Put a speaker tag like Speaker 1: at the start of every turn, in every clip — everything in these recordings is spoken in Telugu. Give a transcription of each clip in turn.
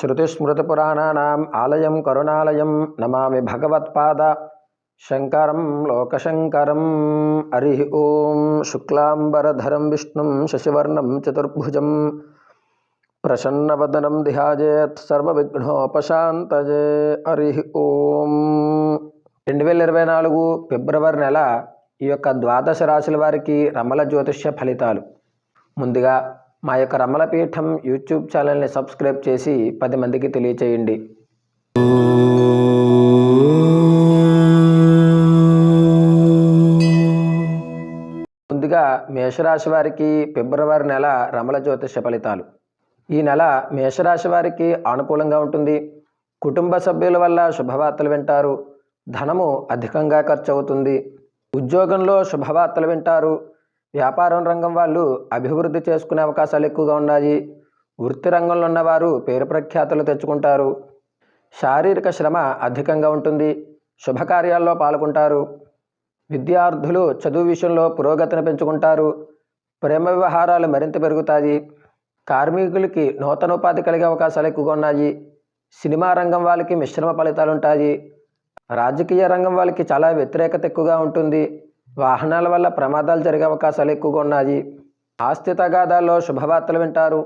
Speaker 1: శృతిస్మృతిపురాణానాम् ఆలయం కరుణాలయం నమామి భగవత్పాద శంకరం లోకశంకరం హరి ఓం శుక్లాంబరధరం విష్ణుం శశివర్ణం చతుర్భుజం ప్రసన్నవదనం ధ్యాజేత్ సర్వవిఘ్నోపశాంతజే హరి ఓం రెండు వేల ఇరవై నాలుగు ఫిబ్రవరి నెల ఈ యొక్క ద్వాదశ రాశుల వారికి రమల జ్యోతిష్య ఫలితాలు. ముందుగా మా యొక్క రమలపీఠం యూట్యూబ్ ఛానల్ని సబ్స్క్రైబ్ చేసి పది మందికి తెలియచేయండి. ముందుగా మేషరాశి వారికి ఫిబ్రవరి నెల రమల జ్యోతిష ఫలితాలు. ఈ నెల మేషరాశి వారికి అనుకూలంగా ఉంటుంది. కుటుంబ సభ్యుల వల్ల శుభవార్తలు వింటారు. ధనము అధికంగా ఖర్చు అవుతుంది ఉద్యోగంలో శుభవార్తలు వింటారు. వ్యాపారం రంగం వాళ్ళు అభివృద్ధి చేసుకునే అవకాశాలు ఎక్కువగా ఉన్నాయి. వృత్తి రంగంలో ఉన్నవారు పేరు ప్రఖ్యాతలు తెచ్చుకుంటారు. శారీరక శ్రమ అధికంగా ఉంటుంది. శుభకార్యాల్లో పాల్గొంటారు. విద్యార్థులు చదువు విషయంలో పురోగతిని పెంచుకుంటారు. ప్రేమ వ్యవహారాలు మరింత పెరుగుతాయి. కార్మికులకి నూతన ఉపాధి కలిగే అవకాశాలు ఎక్కువగా ఉన్నాయి. సినిమా రంగం వాళ్ళకి మిశ్రమ ఫలితాలు ఉంటాయి. రాజకీయ రంగం వాళ్ళకి చాలా వ్యతిరేకత ఎక్కువగా ఉంటుంది. వాహనాల వల్ల ప్రమాదాలు జరిగే అవకాశాలు ఎక్కువగా ఉన్నాయి. ఆస్తి తగాదాల్లో శుభవార్తలు వింటారు.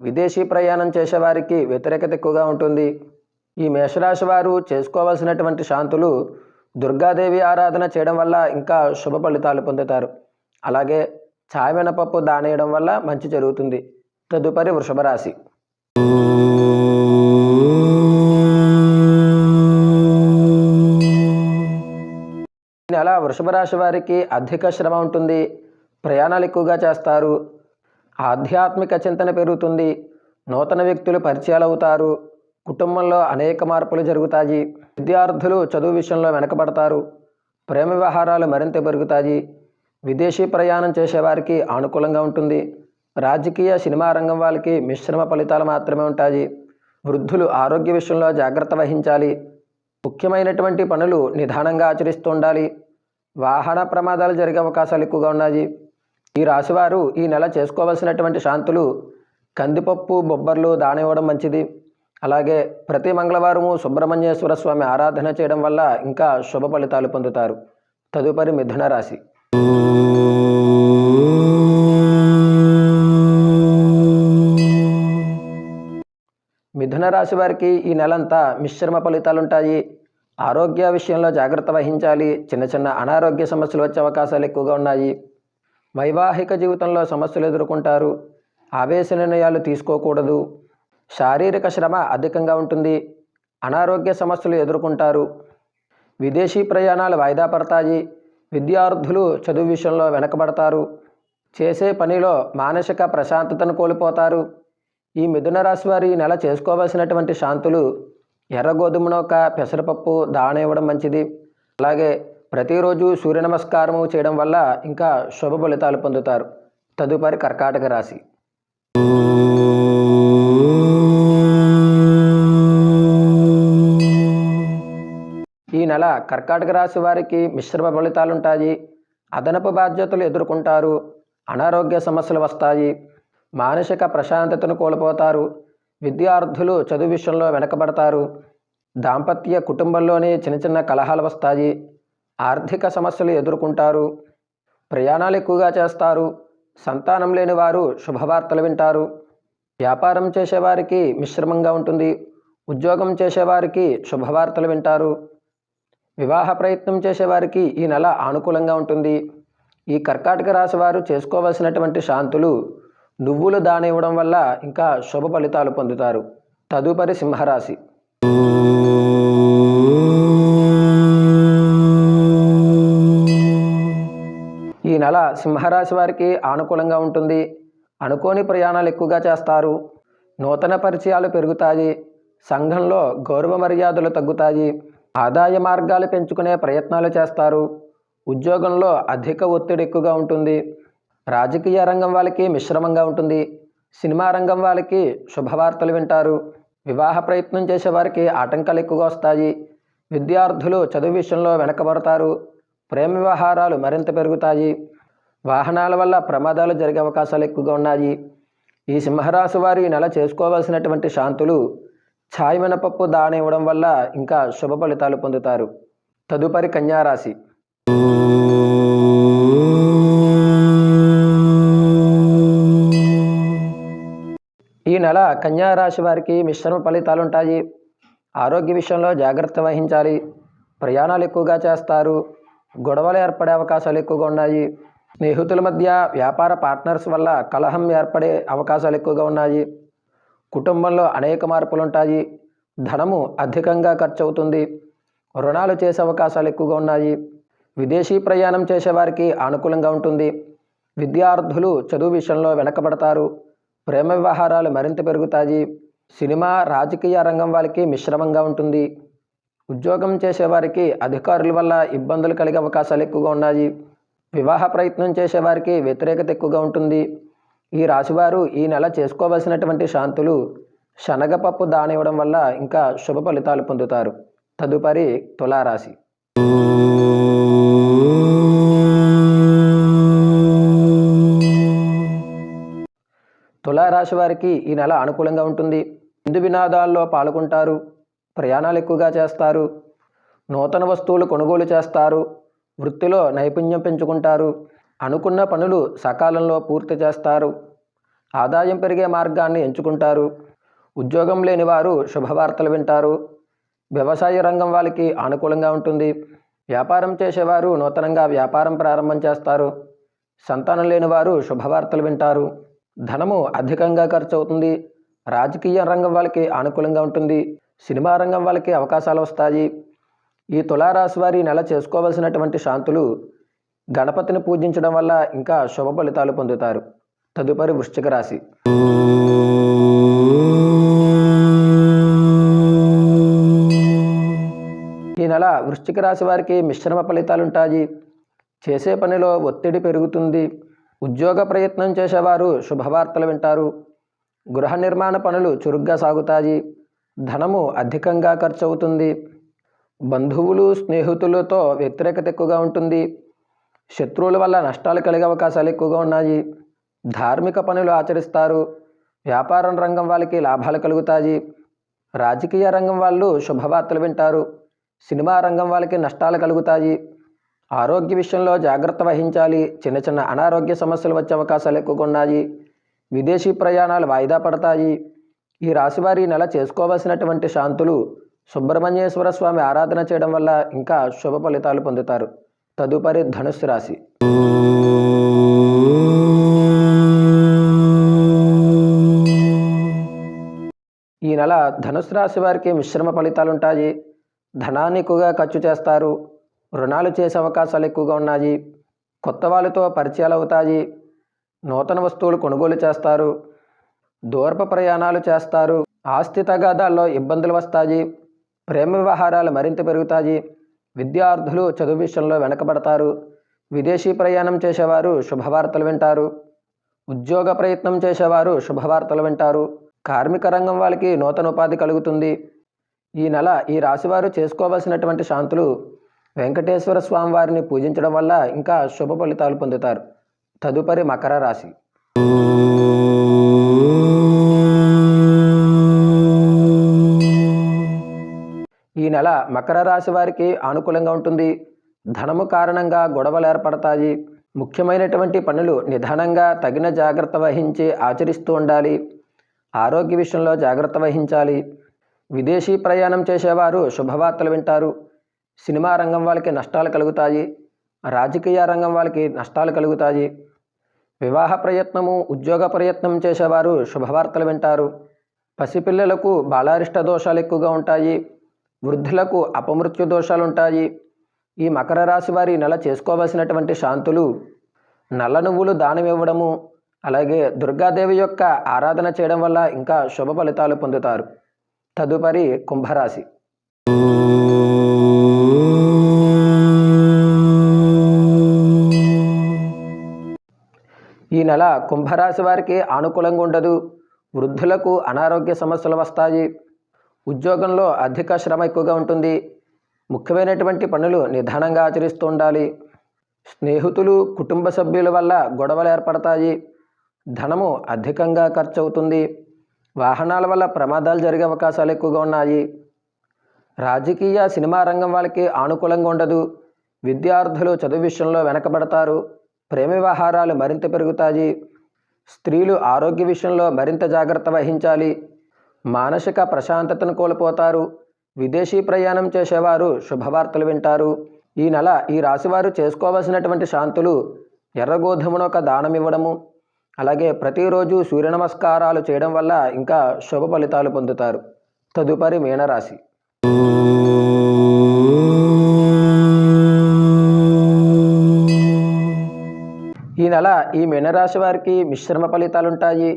Speaker 1: విదేశీ ప్రయాణం చేసేవారికి వ్యతిరేకత ఎక్కువగా ఉంటుంది. ఈ మేషరాశి వారు చేసుకోవాల్సినటువంటి శాంతులు దుర్గాదేవి ఆరాధన చేయడం వల్ల ఇంకా శుభ ఫలితాలు పొందుతారు. అలాగే ఛాయ్ మినపప్పు దానేయడం వల్ల మంచి జరుగుతుంది. తదుపరి వృషభ రాశి. నెల వృషభ రాశి వారికి అధిక శ్రమ ఉంటుంది. ప్రయాణాలు ఎక్కువగా చేస్తారు. ఆధ్యాత్మిక చింతన పెరుగుతుంది. నూతన వ్యక్తులు పరిచయాలు అవుతారు. కుటుంబంలో అనేక మార్పులు జరుగుతాయి. విద్యార్థులు చదువు విషయంలో వెనకబడతారు. ప్రేమ వ్యవహారాలు మరింత పెరుగుతాయి. విదేశీ ప్రయాణం చేసేవారికి అనుకూలంగా ఉంటుంది. రాజకీయ సినిమా రంగం వాళ్ళకి మిశ్రమ ఫలితాలు మాత్రమే ఉంటాయి. వృద్ధులు ఆరోగ్య విషయంలో జాగ్రత్త వహించాలి. ముఖ్యమైనటువంటి పనులు నిదానంగా ఆచరిస్తూ ఉండాలి. వాహన ప్రమాదాలు జరిగే అవకాశాలు ఎక్కువగా ఉన్నాయి. ఈ రాశివారు ఈ నెల చేసుకోవాల్సినటువంటి శాంతులు కందిపప్పు బొబ్బర్లు దానివ్వడం మంచిది. అలాగే ప్రతి మంగళవారము సుబ్రహ్మణ్యేశ్వర స్వామి ఆరాధన చేయడం వల్ల ఇంకా శుభ ఫలితాలు పొందుతారు. తదుపరి మిథున రాశి. మిథున రాశి వారికి ఈ నెలంతా మిశ్రమ ఫలితాలుంటాయి. ఆరోగ్య విషయంలో జాగ్రత్త వహించాలి. చిన్న చిన్న అనారోగ్య సమస్యలు వచ్చే అవకాశాలు ఎక్కువగా ఉన్నాయి. వైవాహిక జీవితంలో సమస్యలు ఎదుర్కొంటారు. ఆవేశ నిర్ణయాలు తీసుకోకూడదు. శారీరక శ్రమ అధికంగా ఉంటుంది. అనారోగ్య సమస్యలు ఎదుర్కొంటారు. విదేశీ ప్రయాణాలు వాయిదా పడతాయి. విద్యార్థులు చదువు విషయంలో వెనకబడతారు. చేసే పనిలో మానసిక ప్రశాంతతను కోల్పోతారు. ఈ మిథున రాశి వారి నెల చేసుకోవాల్సినటువంటి శాంతులు ఎర్ర గోధుమ ఒక పెసరపప్పు దాణ ఇవ్వడం మంచిది. అలాగే ప్రతిరోజు సూర్య నమస్కారము చేయడం వల్ల ఇంకా శుభ ఫలితాలు పొందుతారు. తదుపరి కర్కాటక రాశి. ఈ నెల కర్కాటక రాశి వారికి మిశ్రమ ఫలితాలు ఉంటాయి. అదనపు బాధ్యతలు ఎదుర్కొంటారు. అనారోగ్య సమస్యలు వస్తాయి. మానసిక ప్రశాంతతను కోల్పోతారు. విద్యార్థులు చదువు విషయంలో వెనకబడతారు. దాంపత్య కుటుంబంలోనే చిన్న చిన్న కలహాలు వస్తాయి. ఆర్థిక సమస్యలు ఎదుర్కొంటారు. ప్రయాణాలు ఎక్కువగా చేస్తారు. సంతానం లేని వారు శుభవార్తలు వింటారు. వ్యాపారం చేసేవారికి మిశ్రమంగా ఉంటుంది. ఉద్యోగం చేసేవారికి శుభవార్తలు వింటారు. వివాహ ప్రయత్నం చేసేవారికి ఈ నెల అనుకూలంగా ఉంటుంది. ఈ కర్కాటక రాశి వారు చేసుకోవాల్సినటువంటి శాంతులు నువ్వులు దానివ్వడం వల్ల ఇంకా శుభ ఫలితాలు పొందుతారు. తదుపరి సింహరాశి. ఈ నెల సింహరాశి వారికి అనుకూలంగా ఉంటుంది. అనుకోని ప్రయాణాలు ఎక్కువగా చేస్తారు. నూతన పరిచయాలు పెరుగుతాయి. సంఘంలో గౌరవ మర్యాదలు తగ్గుతాయి. ఆదాయ మార్గాలు పెంచుకునే ప్రయత్నాలు చేస్తారు. ఉద్యోగంలో అధిక ఒత్తిడి ఎక్కువగా ఉంటుంది. రాజకీయ రంగం వాళ్ళకి మిశ్రమంగా ఉంటుంది. సినిమా రంగం వాళ్ళకి శుభవార్తలు వింటారు. వివాహ ప్రయత్నం చేసే వారికి ఆటంకాలు ఎక్కువగా వస్తాయి. విద్యార్థులు చదువు విషయంలో వెనకబడతారు. ప్రేమ వ్యవహారాలు మరింత పెరుగుతాయి. వాహనాల వల్ల ప్రమాదాలు జరిగే అవకాశాలు ఎక్కువగా ఉన్నాయి. ఈ సింహరాశి వారు ఈ నెల చేసుకోవాల్సినటువంటి శాంతులు ఛాయ్ మినపప్పు దానం ఇవ్వడం వల్ల ఇంకా శుభ ఫలితాలు పొందుతారు. తదుపరి కన్యారాశి. నెల కన్యా రాశి వారికి మిశ్రమ ఫలితాలు ఉంటాయి ఆరోగ్య విషయంలో జాగ్రత్త వహించాలి. ప్రయాణాలు ఎక్కువగా చేస్తారు. గొడవలు ఏర్పడే అవకాశాలు ఎక్కువగా ఉన్నాయి. స్నేహితుల మధ్య వ్యాపార పార్ట్నర్స్ వల్ల కలహం ఏర్పడే అవకాశాలు ఎక్కువగా ఉన్నాయి. కుటుంబంలో అనేక మార్పులు ఉంటాయి ధనము అధికంగా ఖర్చు అవుతుంది రుణాలు చేసే అవకాశాలు ఎక్కువగా ఉన్నాయి. విదేశీ ప్రయాణం చేసేవారికి అనుకూలంగా ఉంటుంది. విద్యార్థులు చదువు విషయంలో వెనకబడతారు. ప్రేమ వ్యవహారాలు మరింత పెరుగుతాయి. సినిమా రాజకీయ రంగం వారికి మిశ్రమంగా ఉంటుంది. ఉద్యోగం చేసేవారికి అధికారుల వల్ల ఇబ్బందులు కలిగే అవకాశాలు ఎక్కువగా ఉన్నాయి. వివాహ ప్రయత్నం చేసేవారికి వ్యతిరేకత ఎక్కువగా ఉంటుంది. ఈ రాశివారు ఈ నెల చేసుకోవలసినటువంటి శాంతులు శనగపప్పు దానివ్వడం వల్ల ఇంకా శుభ ఫలితాలు పొందుతారు. తదుపరి తులారాశి. తులారాశి వారికి ఈ నెల అనుకూలంగా ఉంటుంది. హిందు వినాదాల్లో పాల్గొంటారు. ప్రయాణాలు ఎక్కువగా చేస్తారు. నూతన వస్తువులు కొనుగోలు చేస్తారు. వృత్తిలో నైపుణ్యం పెంచుకుంటారు. అనుకున్న పనులు సకాలంలో పూర్తి చేస్తారు. ఆదాయం పెరిగే మార్గాన్ని ఎంచుకుంటారు. ఉద్యోగం లేని వారు శుభవార్తలు వింటారు. వ్యవసాయ రంగం వాళ్ళకి అనుకూలంగా ఉంటుంది. వ్యాపారం చేసేవారు నూతనంగా వ్యాపారం ప్రారంభం చేస్తారు. సంతానం లేని వారు శుభవార్తలు వింటారు. ధనము అధికంగా ఖర్చు అవుతుంది రాజకీయ రంగం వాళ్ళకి అనుకూలంగా ఉంటుంది. సినిమా రంగం వాళ్ళకి అవకాశాలు వస్తాయి. ఈ తులారాశి వారి నెల చేసుకోవలసినటువంటి శాంతులు గణపతిని పూజించడం వల్ల ఇంకా శుభ ఫలితాలు పొందుతారు. తదుపరి వృశ్చిక రాశి. ఈ నెల వృశ్చిక రాశి వారికి మిశ్రమ ఫలితాలు ఉంటాయి చేసే పనిలో ఒత్తిడి పెరుగుతుంది. ఉద్యోగ ప్రయత్నం చేసేవారు శుభవార్తలు వింటారు. గృహ నిర్మాణ పనులు చురుగ్గా సాగుతాయి. ధనము అధికంగా ఖర్చు అవుతుంది బంధువులు స్నేహితులతో వ్యతిరేకత ఎక్కువగా ఉంటుంది. శత్రువుల వల్ల నష్టాలు కలిగే అవకాశాలు ఎక్కువగా ఉన్నాయి. ధార్మిక పనులు ఆచరిస్తారు. వ్యాపారం రంగం వాళ్ళకి లాభాలు కలుగుతాయి. రాజకీయ రంగం వాళ్ళు శుభవార్తలు వింటారు. సినిమా రంగం వాళ్ళకి నష్టాలు కలుగుతాయి. ఆరోగ్య విషయంలో జాగ్రత్త వహించాలి. చిన్న చిన్న అనారోగ్య సమస్యలు వచ్చే అవకాశాలు ఎక్కువగా ఉన్నాయి. విదేశీ ప్రయాణాలు వాయిదా పడతాయి. ఈ రాశివారి నెల చేసుకోవాల్సినటువంటి శాంతులు సుబ్రహ్మణ్యేశ్వర స్వామి ఆరాధన చేయడం వల్ల ఇంకా శుభ ఫలితాలు పొందుతారు. తదుపరి ధనుస్సు రాశి. ఈ నెల ధనుసు రాశి వారికి మిశ్రమ ఫలితాలు ఉంటాయి ధనాన్ని ఎక్కువగా ఖర్చు చేస్తారు. రుణాలు చేసే అవకాశాలు ఎక్కువగా ఉన్నాయి కొత్త వాళ్ళతో పరిచయాలు అవుతాయి నూతన వస్తువులు కొనుగోలు చేస్తారు. దూరపు ప్రయాణాలు చేస్తారు. ఆస్తి తగాదాల్లో ఇబ్బందులు వస్తాయి ప్రేమ వ్యవహారాలు మరింత పెరుగుతాయి విద్యార్థులు చదువు విషయంలో వెనకబడతారు. విదేశీ ప్రయాణం చేసేవారు శుభవార్తలు వింటారు. ఉద్యోగ ప్రయత్నం చేసేవారు శుభవార్తలు వింటారు. కార్మిక రంగం వాళ్ళకి నూతన ఉపాధి కలుగుతుంది. ఈ నెల ఈ రాశివారు చేసుకోవాల్సినటువంటి శాంతులు వెంకటేశ్వర స్వామి వారిని పూజించడం వల్ల ఇంకా శుభ ఫలితాలు పొందుతారు. తదుపరి మకర రాశి. ఈ నెల మకర రాశి వారికి అనుకూలంగా ఉంటుంది. ధనము కారణంగా గొడవలు ఏర్పడతాయి. ముఖ్యమైనటువంటి పనులు నిదానంగా తగిన జాగ్రత్త వహించి ఆచరిస్తూ ఉండాలి. ఆరోగ్య విషయంలో జాగ్రత్త వహించాలి. విదేశీ ప్రయాణం చేసేవారు శుభవార్తలు వింటారు. సినిమా రంగం వాళ్ళకి నష్టాలు కలుగుతాయి రాజకీయ రంగం వాళ్ళకి నష్టాలు కలుగుతాయి. వివాహ ప్రయత్నము ఉద్యోగ ప్రయత్నం చేసేవారు శుభవార్తలు వింటారు. పసిపిల్లలకు బాలారిష్ట దోషాలు ఎక్కువగా ఉంటాయి. వృద్ధులకు అపమృత్యు దోషాలు ఉంటాయి. ఈ మకర రాశి వారి నెల చేసుకోవలసినటువంటి శాంతులు నల్ల నువ్వులు దానం ఇవ్వడము అలాగే దుర్గాదేవి యొక్క ఆరాధన చేయడం వల్ల ఇంకా శుభ ఫలితాలు పొందుతారు. తదుపరి కుంభరాశి. ఈ నెల కుంభరాశి వారికి అనుకూలంగా ఉండదు. వృద్ధులకు అనారోగ్య సమస్యలు వస్తాయి. ఉద్యోగంలో అధిక శ్రమ ఎక్కువగా ఉంటుంది. ముఖ్యమైనటువంటి పనులు నిదానంగా ఆచరిస్తూ ఉండాలి. స్నేహితులు కుటుంబ సభ్యుల వల్ల గొడవలు ఏర్పడతాయి. ధనము అధికంగా ఖర్చు అవుతుంది వాహనాల వల్ల ప్రమాదాలు జరిగే అవకాశాలు ఎక్కువగా ఉన్నాయి. రాజకీయ సినిమా రంగం వాళ్ళకి అనుకూలంగా ఉండదు. విద్యార్థులు చదువు విషయంలో వెనకబడతారు. ప్రేమ వ్యవహారాలు మరింత పెరుగుతాయి. స్త్రీలు ఆరోగ్య విషయంలో మరింత జాగ్రత్త వహించాలి. మానసిక ప్రశాంతతను కోల్పోతారు. విదేశీ ప్రయాణం చేసేవారు శుభవార్తలు వింటారు. ఈ నెల ఈ రాశివారు చేసుకోవలసినటువంటి శాంతులు ఎర్రగోధుమను ఒక దానం ఇవ్వడము అలాగే ప్రతిరోజు సూర్య నమస్కారాలు చేయడం వల్ల ఇంకా శుభ ఫలితాలు పొందుతారు. తదుపరి మీనరాశి. నెల ఈ మీనరాశి వారికి మిశ్రమ ఫలితాలు ఉంటాయి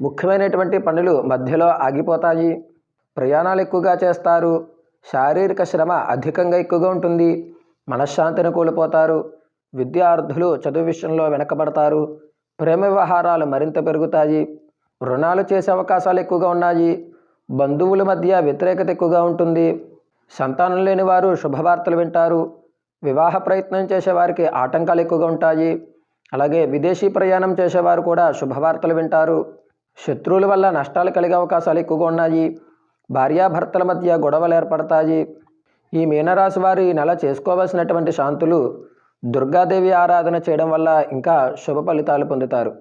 Speaker 1: ముఖ్యమైనటువంటి పనులు మధ్యలో ఆగిపోతాయి. ప్రయాణాలు ఎక్కువగా చేస్తారు. శారీరక శ్రమ అధికంగా ఎక్కువగా ఉంటుంది. మనశ్శాంతిని కోల్పోతారు. విద్యార్థులు చదువు విషయంలో వెనకబడతారు. ప్రేమ వ్యవహారాలు మరింత పెరుగుతాయి. రుణాలు చేసే అవకాశాలు ఎక్కువగా ఉన్నాయి. బంధువుల మధ్య వ్యతిరేకత ఎక్కువగా ఉంటుంది. సంతానం లేని వారు శుభవార్తలు వింటారు. వివాహ ప్రయత్నం చేసేవారికి ఆటంకాలు ఎక్కువగా ఉంటాయి. అలాగే విదేశీ ప్రయాణం చేసేవారు కూడా శుభవార్తలు వింటారు. శత్రువుల వల్ల నష్టాలు కలిగే అవకాశాలు ఎక్కువగా ఉన్నాయి. భార్యాభర్తల మధ్య గొడవలు ఏర్పడతాయి. ఈ మీనరాశి వారు ఈ నెల చేసుకోవాల్సినటువంటి శాంతులు దుర్గాదేవి ఆరాధన చేయడం వల్ల ఇంకా శుభ ఫలితాలు పొందుతారు.